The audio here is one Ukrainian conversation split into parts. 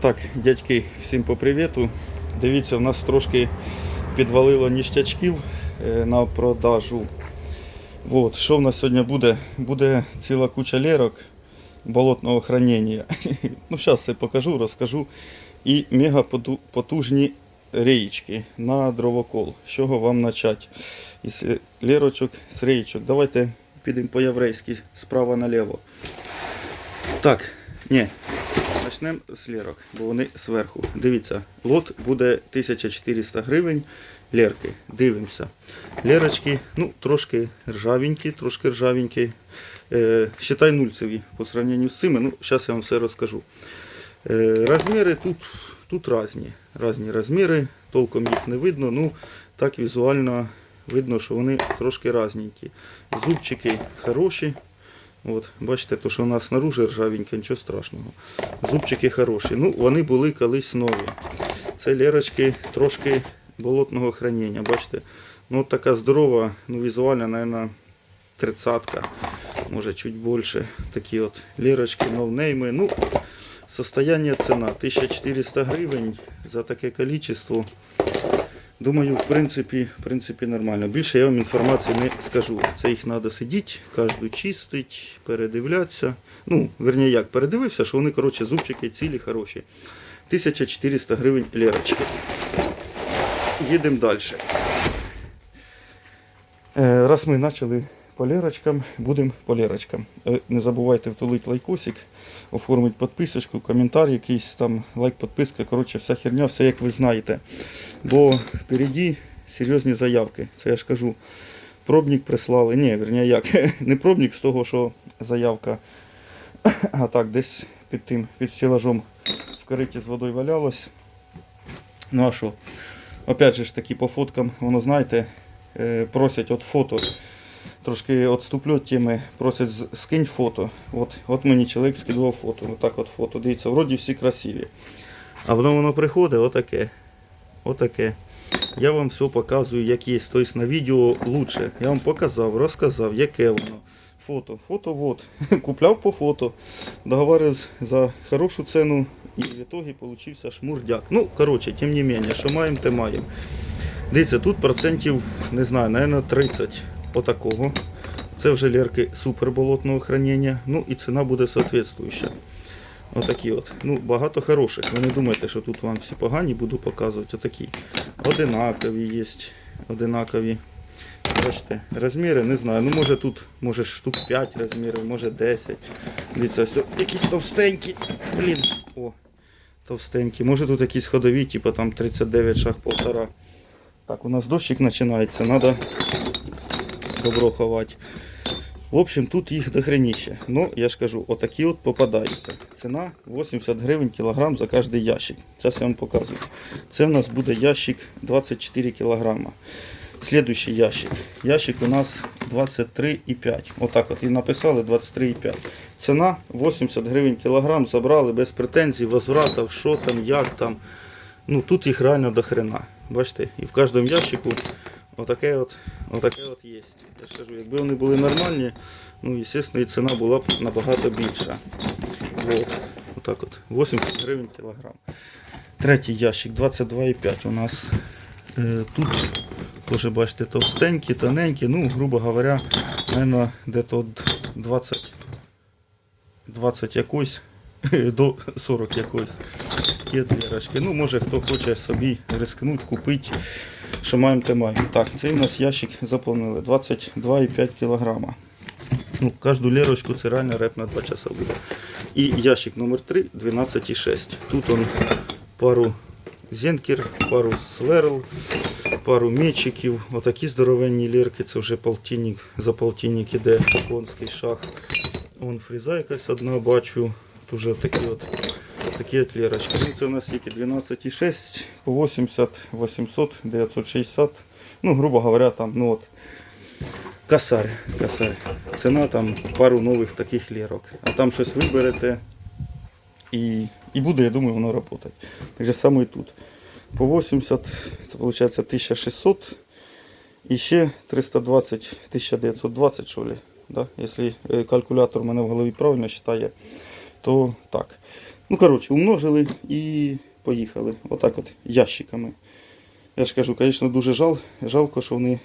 Так, дядьки, всім по привіту. Дивіться, в нас трошки підвалило ніштячків е, на продажу. От, що в нас сьогодні буде? Буде ціла куча лерок болотного хранення. Ну, зараз це покажу, розкажу. І мега потужні реєчки на дровокол. З чого вам почати? Із е, лерочок, з реєчок. Давайте підемо по-єврейськи справа наліво. Так, ні, Почнемо з лірок, бо вони зверху. Дивіться, лот буде 1400 гривень. Лерки. Дивимося. Лерочки, ну, трошки ржавенькі, трошки ржавенькі. Е, считай нульцеві по сравненню з цими. Ну, зараз я вам все розкажу. Е, розміри тут, тут різні. Різні розміри, толком їх не видно. Ну, так візуально видно, що вони трошки різненькі. Зубчики хороші. От, бачите, то, що у нас снаружи ржавеньке, нічого страшного. Зубчики хороші. Ну, вони були колись нові. Це лерочки трошки болотного хранення. Бачите, ну така здорова, ну візуально, мабуть, тридцатка, може чуть більше. Такі от лерочки, новнейми. Ну, состояние ціна 1400 гривень за таке количество. Думаю, в принципі, в принципі нормально. Більше я вам інформації не скажу. Це їх треба сидіти, кожну чистити, передивлятися. Ну, верні як, передивився, що вони, коротше, зубчики цілі, хороші. 1400 гривень лірочки. Їдемо далі. Е, Раз ми почали по лерочкам, будемо по лерочкам. Е, Не забувайте втулити лайкосик, оформити підписочку, коментар якийсь там, лайк, підписка, коротше, вся херня, все як ви знаєте. Бо впереді серйозні заявки. Це я ж кажу. Пробник прислали. Ні, верні як. Не пробник з того, що заявка. А так, десь під тим, під стелажом в кориті з водою валялось. Ну а що? Опять же ж таки по фоткам, воно знаєте, е, просять от фото. Трошки відступлю від теми, просять скинь фото. От, от мені чоловік скидував фото. Отак от фото. Дивіться, вроді всі красиві. А воно воно приходить отаке. Отаке. Я вам все показую, як є. Тобто на відео лучше. Я вам показав, розказав, яке воно. Фото. Фото вот. Купляв по фото. Договорився за хорошу ціну. І в итоге получився шмурдяк. Ну, коротше, тим не менше, що маємо, те маємо. Дивіться, тут процентів, не знаю, наверное, 30 отакого. Це вже лерки суперболотного хранення. Ну і ціна буде соответствующа. Отакі от. Ну, багато хороших. Ви не думайте, що тут вам всі погані буду показувати. Отакі. Одинакові є. Одинакові. Бачите, розміри не знаю. Ну може тут може штук 5 розмірів, може 10. Дивіться, все, якісь товстенькі. Блін. О, товстенькі. Може тут якісь ходові, типу там 39 шаг полтора. Так, у нас дощик починається, треба добро ховати. В общем, тут їх дохреніще. Ну, я ж кажу, отакі от попадаються. Ціна 80 гривень кілограм за кожний ящик. Зараз я вам показую. Це в нас буде ящик 24 кілограма. Слідуючий ящик. Ящик у нас 23,5. Отак от і написали 23,5. Ціна 80 гривень кілограм. Забрали без претензій, возвратів, що там, як там. Ну тут їх реально до хрена. Бачите, і в кожному ящику отаке от, отаке от є. Я ж кажу, якби вони були нормальні, ну, звісно, і ціна була б набагато більша. Вот. Отак от. 80 гривень кілограм. Третій ящик 22,5 у нас. Е, тут теж бачите товстенькі, тоненькі, ну, грубо говоря, наверное, десь от 20, 20 якось до 40 якось. Є дверочки. Ну, може хто хоче собі рискнути, купити, що маємо, те маємо. Так, цей у нас ящик заповнили 22,5 кг. Ну, кожну лерочку це реально реп на 2 часа буде. І ящик номер 3 12,6. Тут он пару зенкер, пару сверл, пару мечиків. Отакі здоровенні лірки, це вже полтинник, за полтинник іде конський шах. Вон фріза якась одна бачу. Тут вже такі от, такі от лірочки. Ну, це у нас тільки 12,6 по 80, 800, 960. Ну, грубо говоря, там, ну от, косарь, косарь. Ціна там пару нових таких лірок. А там щось виберете і, і буде, я думаю, воно працювати. Так же само і тут. По 80, це виходить 1600 і ще 320, 1920, що ли. Да? Якщо е, калькулятор у мене в голові правильно вважає, то так. Ну, коротше, умножили і поїхали. Отак от ящиками. Я ж кажу, звісно, дуже жал, жалко, що вони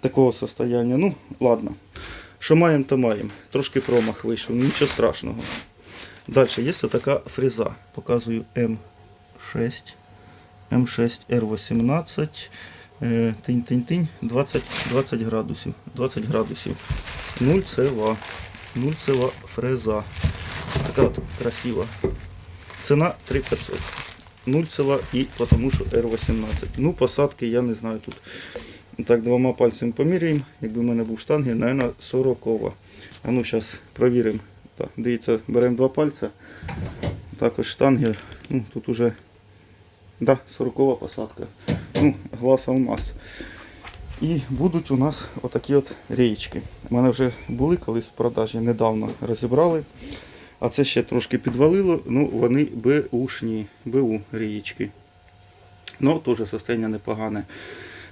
такого состояння. Ну, ладно. Що маємо, то маємо. Трошки промах вийшов, нічого страшного. Далі є така фреза. Показую М6. М6 R18. Е, Тинь-тинь-тинь. 20, 20 градусів. 20 градусів. Нульцева. Нульцева фреза. Така от красива. Ціна 3500. Нульцева і тому що R18. Ну, посадки я не знаю тут. Так, двома пальцями поміряємо. Якби в мене був штанги, мабуть, 40. А ну, зараз провіримо. Так, дивіться, беремо два пальця. Також штанги. Ну, тут уже да, 40 посадка. Ну, глаз алмаз. І будуть у нас отакі от рієчки. У мене вже були колись в продажі, недавно розібрали. А це ще трошки підвалило, ну вони беушні, БУ рієчки. Ну, теж состояння непогане.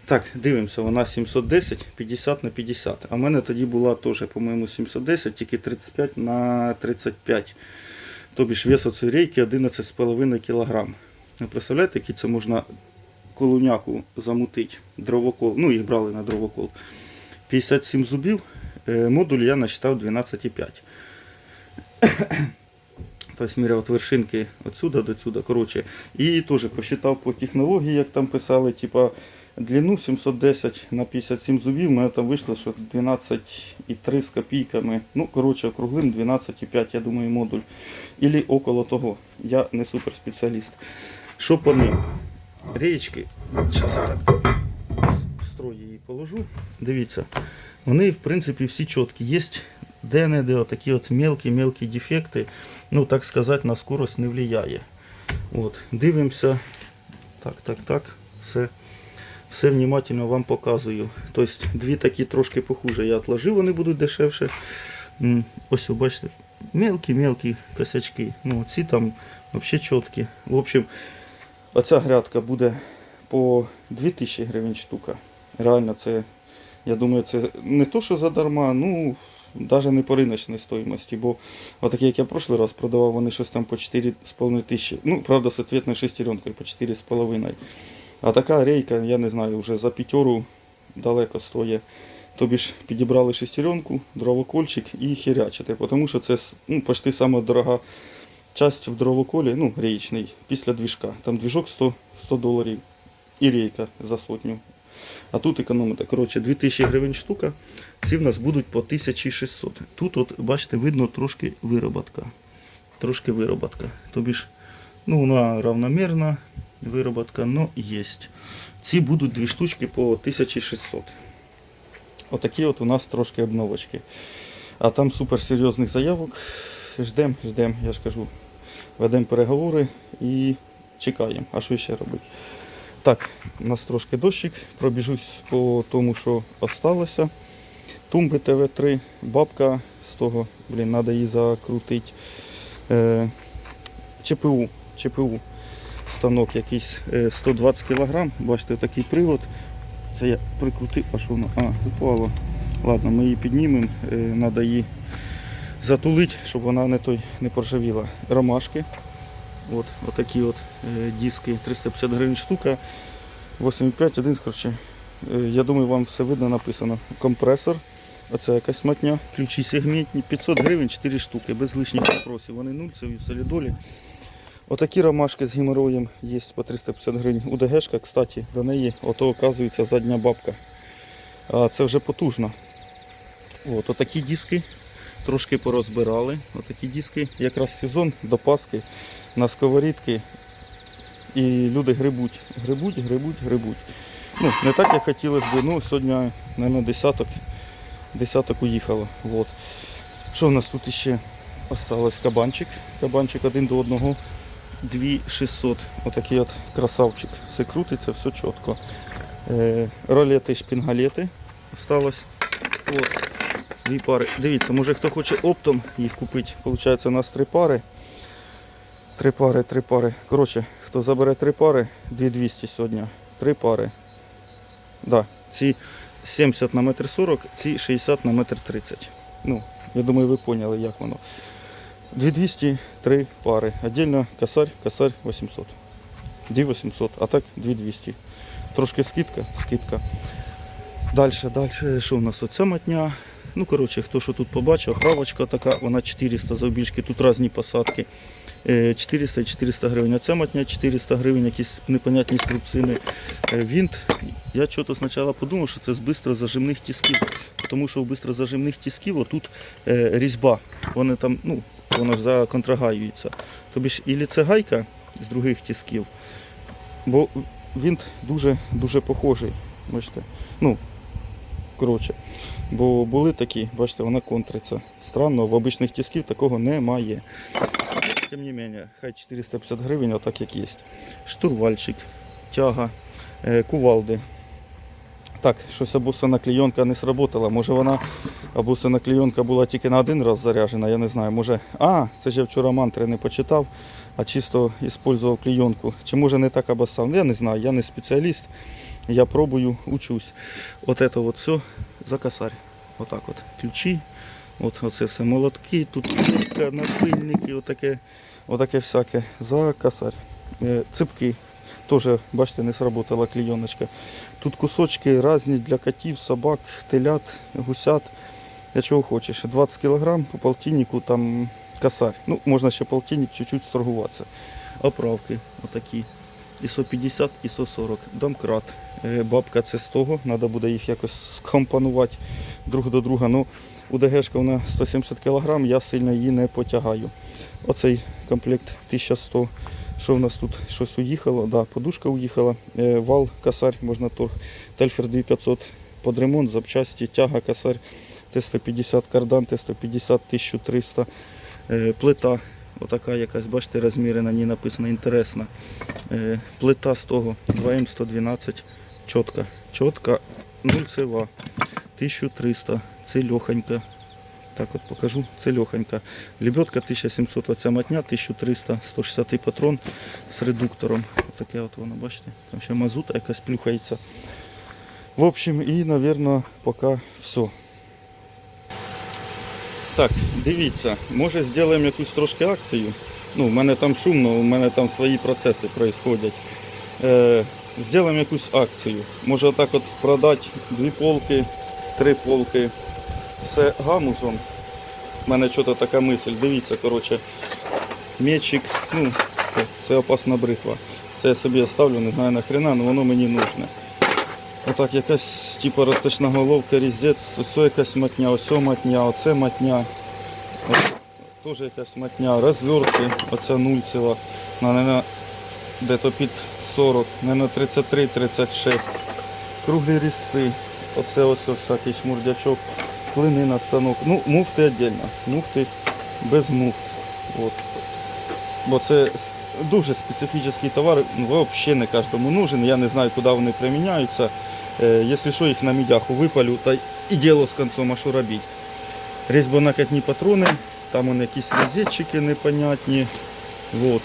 Так, дивимося, вона 710, 50 на 50. А в мене тоді була теж, по-моєму, 710, тільки 35 на 35. Тобі ж вес оцієї рейки 11,5 кг. Представляєте, який це можна колуняку замутити? Дровокол. Ну, їх брали на дровокол. 57 зубів. Е, Модуль я насчитав 12,5. Тобто міряв от вершинки отсюда до сюди. Коротше. І теж посчитав по технології, як там писали, типа длину 710 на 57 зубів, мене там вийшло, що 12,3 з копійками. Ну, коротше, округлим 12,5, я думаю, модуль. Ілі около того. Я не суперспеціаліст. Що по ним? Річки. Зараз я так строй її положу. Дивіться, вони, в принципі, всі чіткі. Є де-не-де отакі от мелкі-мелкі дефекти, ну, так сказати, на скорость не впливає. От, дивимося. Так, так, так. Все, все внимательно вам показую. Тобто, дві такі трошки похуже я відложив, вони будуть дешевше. Ось, бачите, мелкі-мелкі косячки. Ну, ці там взагалі чіткі. В общем, оця грядка буде по 2000 гривень штука. Реально, це, я думаю, це не то, що задарма, ну, навіть не по риночній стоїмості, бо отакі, як я в прошлий раз продавав, вони щось там по 4,5 тисячі. Ну, правда, з ответною шестеренкою по 4,5. А така рейка, я не знаю, вже за п'ятеру далеко стоїть. Тобі ж підібрали шестеренку, дровокольчик і хірячите, тому що це ну, почти сама дорога часть в дровоколі, ну, річний, після двіжка. Там двіжок 100, 100 доларів і рейка за сотню. А тут економите. Коротше, 2000 гривень штука. Ці в нас будуть по 1600. Тут, от, бачите, видно трошки вироботка. Трошки вироботка. Тобі ж, ну, вона равномірна вироботка, но є. Ці будуть дві штучки по 1600. Отакі от у нас трошки обновочки. А там суперсерйозних заявок. Ждем, ждем, я ж кажу. Ведемо переговори і чекаємо. А що ще робити? Так, у нас трошки дощик. Пробіжусь по тому, що осталося. Тумби ТВ3, бабка з того, блін, треба її закрутити. Е, ЧПУ, ЧПУ. Станок якийсь е, 120 кг. Бачите, такий привод. Це я прикрутив, а що воно? А, упало. Ладно, ми її піднімемо, треба її затулити, щоб вона не той не поржавіла. Ромашки. От, отакі от е, диски 350 гривень штука. 8,5, один, коротше. Е, я думаю, вам все видно написано. Компресор. Оце якась матня. Ключі сегментні. 500 гривень 4 штуки, без лишніх вопросів. Вони нульцеві, солідолі. Отакі ромашки з геморроєм є по 350 гривень. УДГшка, кстати, до неї ото оказується задня бабка. А це вже потужно. От, отакі диски трошки порозбирали. Отакі диски, якраз сезон до Пасхи на сковорідки. І люди грибуть, грибуть, грибуть, грибуть. Ну, не так, як хотілося б, ну сьогодні, мабуть, десяток, десяток уїхало. Вот. Що в нас тут ще осталось? Кабанчик. Кабанчик один до одного. 2600. Отакий от красавчик. Все крутиться, все чітко. Е, ролети, шпінгалети осталось. От. Дві пари. Дивіться, може хто хоче оптом їх купити. Получається у нас три пари. Три пари, три пари. Коротше, хто забере три пари, 2200 сьогодні. Три пари. Да, ці 70 на метр 40, ці 60 на метр 30. Ну, я думаю, ви поняли, як воно. 2200 три пари. Отдельно косарь, косарь 800. 2800, а так 2200. Трошки скидка, скидка. Дальше, дальше, що у нас оця матня? Ну, коротше, хто що тут побачив, хавочка така, вона 400 завбільшки, тут різні посадки. Е, 400 і 400 гривень. Оця матня 400 гривень, якісь непонятні струбцини. Е, Вінт, я чого-то спочатку подумав, що це з бистрозажимних тисків. Тому що у бистрозажимних тисків отут е, різьба. Вони там, ну, воно ж законтрагаюється. Тобі ж і це гайка з других тисків, бо вінт дуже дуже похожий. Бачите? Ну, коротше. Бо були такі, бачите, вона контриться. Странно, в обичних тисків такого немає. Тим не менше, хай 450 гривень, отак як є. Штурвальчик, тяга, е, кувалди. Так, щось абусина клейонка не сработала. Може вона абусина клейонка була тільки на один раз заряджена, я не знаю. Може. А, це ж я вчора мантри не почитав, а чисто використовував клейонку. Чи може не так обоссав? Я не знаю, я не спеціаліст. Я пробую, учусь. От це от все за косарь. Отак от. Ключі. От оце все молотки, тут кнопка, напильники, отаке, отаке всяке. За косарь. Е, Ципки. Теж, бачите, не сработала клейоночка. Тут кусочки різні для котів, собак, телят, гусят. Для чого хочеш. 20 кг по полтиннику там косарь. Ну, можна ще полтинник чуть-чуть сторгуватися. Оправки отакі. ISO 50, ISO 40. Домкрат. Е, Бабка це з того, треба буде їх якось скомпонувати друг до друга. Ну, у ДГшка вона 170 кг, я сильно її не потягаю. Оцей комплект 1100. Що в нас тут? Щось уїхало? Да, подушка уїхала, е, вал, косарь, можна торг, тельфер 2500 под ремонт, запчасті, тяга, косарь, Т-150 кардан, Т-150 1300, е, плита, отака якась, бачите, розміри на ній написано, інтересна. Е, плита з того 2М112, чітка, чітка, нульцева, 1300, це льохонька. Так от покажу, це льохонька. Лебедка 1700, оця матня, 1300, 160 патрон з редуктором. Таке от воно, бачите, там ще мазута якась плюхається. В общем, і, мабуть, поки все. Так, дивіться, може зробимо якусь трошки акцію. Ну, в мене там шумно, у мене там свої процеси відбуваються. Е, зробимо якусь акцію. Може отак от продати дві полки, три полки. Все гамузом. У мене що-то така мисль. Дивіться, коротше, мечик, ну, це, опасна бритва. Це я собі оставлю, не знаю нахрена, але воно мені нужне. Отак, якась типу розточна головка, різдець, ось якась матня, ось матня, оце матня. Теж якась матня, розвертки, оця нульцева, на, не під 40, не на 33-36. Круглі різці, оце ось всякий шмурдячок, клини на станок. Ну, муфти віддільно, муфти без муфт. От. Бо це дуже специфічний товар, взагалі не кожному нужен. Я не знаю, куди вони приміняються. Е, Якщо що, їх на мідяху випалю, та і діло з концом, а що робити. Різьбонакатні патрони, там вони якісь розетчики непонятні. Вот.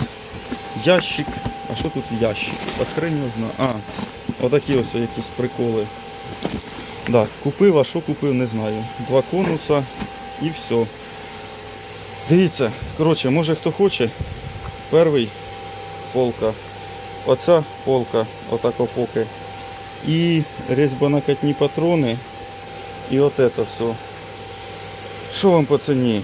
Ящик. А що тут ящик? Та хрень його знає. А, отакі ось якісь приколи. Да, купив, а що купив, не знаю. Два конуса і все. Дивіться, коротше, може хто хоче. Перший полка. Оця полка, отако поки. І різьбонакатні патрони. І от це все. Що вам по ціні?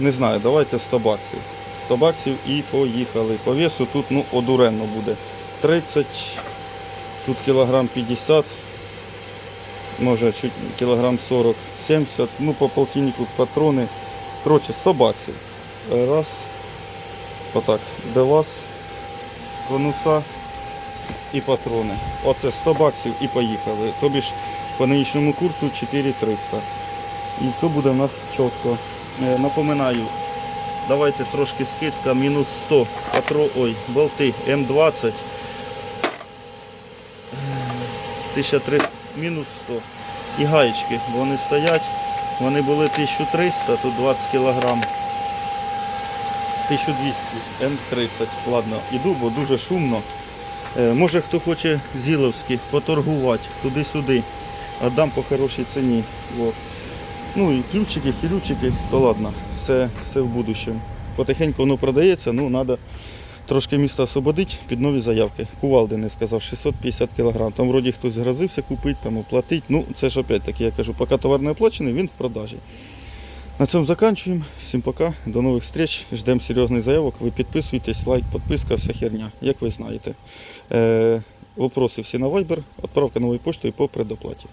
Не знаю, давайте 100 баксів. 100 баксів і поїхали. По весу тут ну, одуренно буде. 30, тут кілограм 50, може чуть кілограм 40, 70, ну по полтиннику патрони. Коротше, 100 баксів. Раз. Отак. До вас конуса і патрони. Оце 100 баксів і поїхали. Тобі ж по нинішньому курсу 4300. І все буде в нас чітко. Е, Напоминаю, давайте трошки скидка, мінус 100 патро, ой, болти М20. 1300, мінус 100. І гаєчки, вони стоять. Вони були 1300, тут 20 кілограм. 1200 М30. Ладно, іду, бо дуже шумно. Е, Може хто хоче зіловські поторгувати туди-сюди. Отдам по хорошій ціні. Вот. Ну і ключики, хілючики, то ладно, все, все в будущем. Потихеньку воно продається, ну треба трошки міста освободити під нові заявки. Кувалди не сказав, 650 кг. Там вроді хтось грозився купити, там оплатити. Ну, це ж опять таки, я кажу, поки товар не оплачений, він в продажі. На цьому закінчуємо. Всім пока, до нових встреч. Ждемо серйозних заявок. Ви підписуйтесь, лайк, підписка, вся херня, як ви знаєте. Е, вопроси всі на Viber, відправка новою поштою по предоплаті.